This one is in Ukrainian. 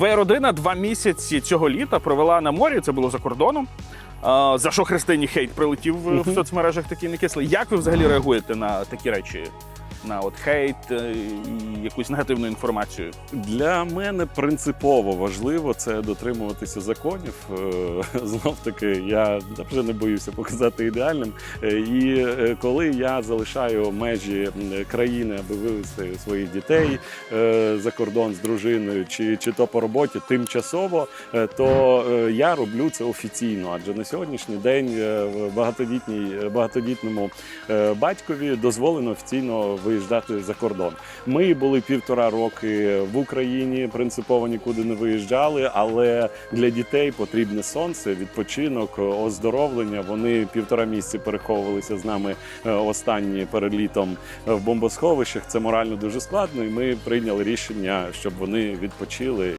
Твоя родина два місяці цього літа провела на морі. Це було за кордоном. За що Христині хейт прилетів в- соцмережах такий некислий. Як ви взагалі реагуєте на такі речі? На от хейт е, і якусь негативну інформацію? Для мене принципово важливо це дотримуватися законів. Знов таки, я вже не боюся показати ідеальним. Е, І е, коли я залишаю межі країни, аби вивезти своїх дітей е, за кордон з дружиною, чи, чи то по роботі тимчасово, е, то е, я роблю це офіційно. Адже на сьогоднішній день е, в багатодітній багатодітному е, батькові дозволено офіційно виїжджати за кордон. Ми були півтора роки в Україні, принципово нікуди не виїжджали. Але для дітей потрібне сонце, відпочинок, оздоровлення. Вони півтора місяці переховувалися з нами останні останні перелітом в бомбосховищах. Це морально дуже складно, і ми прийняли рішення, щоб вони відпочили